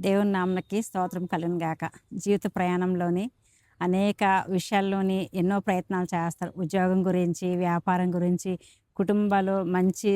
దేవుని నామకి స్తోత్రం కలుగును గాక. జీవిత ప్రయాణంలోని అనేక విషయాల్లోని ఎన్నో ప్రయత్నాలు చేస్తారు. ఉద్యోగం గురించి వ్యాపారం గురించి కుటుంబాలు మంచి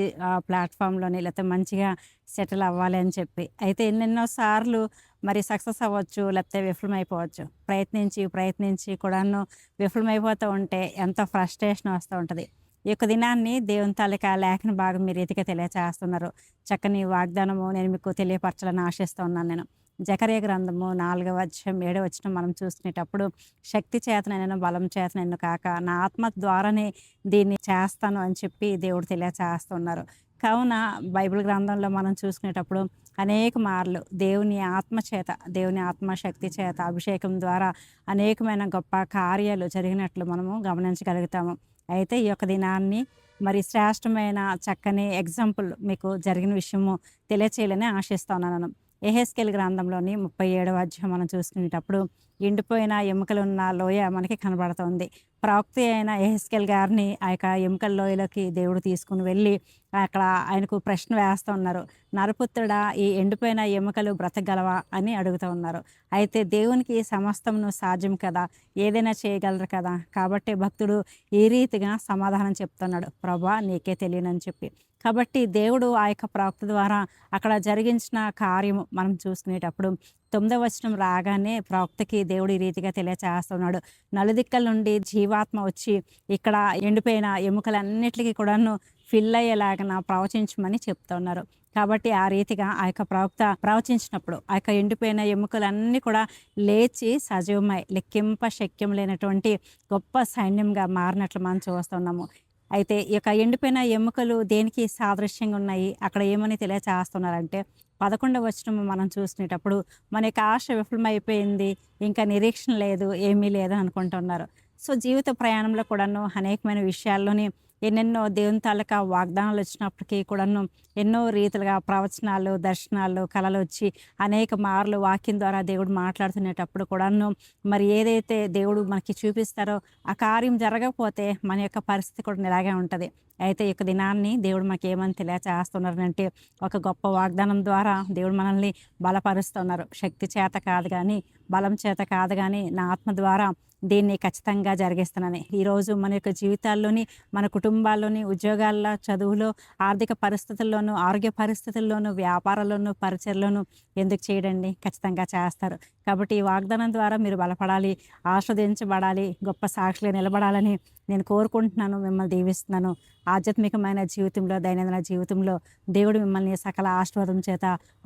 ప్లాట్ఫామ్లోని లేకపోతే మంచిగా సెటిల్ అవ్వాలి అని చెప్పి. అయితే ఎన్నెన్నో సార్లు మరి సక్సెస్ అవ్వచ్చు లేకపోతే విఫలమైపోవచ్చు. ప్రయత్నించి ప్రయత్నించి కూడాను విఫలమైపోతూ ఉంటే ఎంతో ఫ్రస్ట్రేషన్ వస్తూ ఉంటుంది. ఈ యొక్క దినాన్ని దేవుని తాలూకా లేఖన భాగం మీరు రీతిగా తెలియచేస్తున్నారు. చక్కని వాగ్దానము నేను మీకు తెలియపరచాలని ఆశిస్తూ ఉన్నాను నేను. జకరే గ్రంథము నాలుగవ అధ్యాయం ఏడవ వచ్చిన మనం చూసుకునేటప్పుడు శక్తి చేతనైనా బలం చేతనైనా కాక నా ఆత్మ ద్వారానే దీన్ని చేస్తాను అని చెప్పి దేవుడు తెలియచేస్తున్నారు. కావున బైబిల్ గ్రంథంలో మనం చూసుకునేటప్పుడు అనేక మార్లు దేవుని ఆత్మ చేత దేవుని ఆత్మశక్తి చేత అభిషేకం ద్వారా అనేకమైన గొప్ప కార్యాలు జరిగినట్లు మనము గమనించగలుగుతాము. అయితే ఈ యొక్క దినాన్ని మరి శ్రేష్టమైన చక్కని ఎగ్జాంపుల్ మీకు జరిగిన విషయము తెలియచేయాలని ఆశిస్తున్నాను. ఎహెస్కెల్ గ్రంథంలోని ముప్పై ఏడవ అధ్యాయం మనం చూసుకునేటప్పుడు ఎండిపోయిన ఎముకలున్న లోయ మనకి కనబడుతోంది. ప్రవక్త అయిన ఎహెస్కెల్ గారిని ఆ యొక్క ఎముకల లోయలోకి దేవుడు తీసుకుని వెళ్ళి అక్కడ ఆయనకు ప్రశ్న వేస్తూ ఉన్నారు. నరపుత్రుడా ఈ ఎండిపోయిన ఎముకలు బ్రతకగలవా అని అడుగుతూ ఉన్నారు. అయితే దేవునికి సమస్తమును సాధ్యం కదా ఏదైనా చేయగలరు కదా. కాబట్టి భక్తుడు ఈ రీతిగా సమాధానం చెప్తున్నాడు. ప్రభా నీకే తెలియనని చెప్పి. కాబట్టి దేవుడు ఆ యొక్క ప్రవక్త ద్వారా అక్కడ జరిగించిన కార్యము మనం చూసుకునేటప్పుడు తొమ్మిదవ వచనం రాగానే ప్రవక్తకి దేవుడు ఈ రీతిగా తెలియచేస్తున్నాడు. నలుదిక్కల నుండి జీవ జీవాత్మ వచ్చి ఇక్కడ ఎండిపోయిన ఎముకలన్నిటికీ కూడాను ఫిల్ అయ్యేలాగా ప్రవచించమని చెప్తున్నారు. కాబట్టి ఆ రీతిగా ఆ యొక్క ప్రవక్త ప్రవచించినప్పుడు ఆ యొక్క ఎండిపోయిన ఎముకలన్నీ కూడా లేచి సజీవమై లెక్కింప శక్యం లేనటువంటి గొప్ప సైన్యంగా మారినట్లు మనం చూస్తున్నాము. అయితే ఈ యొక్క ఎండిపోయిన ఎముకలు దేనికి సాదృశ్యంగా ఉన్నాయి? అక్కడ ఏమని తెలియచేస్తున్నారంటే పదకొండవ వచనం మనం చూసినప్పుడు మన యొక్క ఆశ విఫలమైపోయింది ఇంకా నిరీక్షణ లేదు ఏమీ లేదు అనుకుంటున్నారు. సో జీవిత ప్రయాణంలో కూడాను అనేకమైన విషయాల్లోని ఎన్నెన్నో దేవుని తాలూకా వాగ్దానాలు వచ్చినప్పటికీ కూడాను ఎన్నో రీతిలుగా ప్రవచనాలు దర్శనాలు కళలు వచ్చి అనేక మార్లు వాక్యం ద్వారా దేవుడు మాట్లాడుతునేటప్పుడు కూడాను మరి ఏదైతే దేవుడు మనకి చూపిస్తారో ఆ కార్యం జరగకపోతే మన యొక్క పరిస్థితి కూడా ఇలాగే ఉంటుంది. అయితే ఈ యొక్క దినాన్ని దేవుడు మనకి ఏమని తెలియచేస్తున్నారంటే ఒక గొప్ప వాగ్దానం ద్వారా దేవుడు మనల్ని బలపరుస్తున్నారు. శక్తి చేత కాదు కానీ బలం చేత కాదు కానీ నా ఆత్మ ద్వారా దీన్ని ఖచ్చితంగా జరిగిస్తున్నాను ఈరోజు మన యొక్క జీవితాల్లోని మన కుటుంబ కుటుంబాల్లోని ఉద్యోగాల్లో చదువులో ఆర్థిక పరిస్థితుల్లోనూ ఆరోగ్య పరిస్థితుల్లోనూ వ్యాపారాల్లోనూ పరిచయల్లోనూ ఎందుకు చేయడండి? ఖచ్చితంగా చేస్తారు. కాబట్టి ఈ వాగ్దానం ద్వారా మీరు బలపడాలి ఆస్వాదించబడాలి గొప్ప సాక్షులు నిలబడాలని నేను కోరుకుంటున్నాను మిమ్మల్ని దీవిస్తున్నాను. ఆధ్యాత్మికమైన జీవితంలో దైనందిన జీవితంలో దేవుడు మిమ్మల్ని సకల ఆశీర్వాదం చేత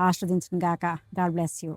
ఆస్వాదించిన గాక గాడ్ బ్లెస్ యూ.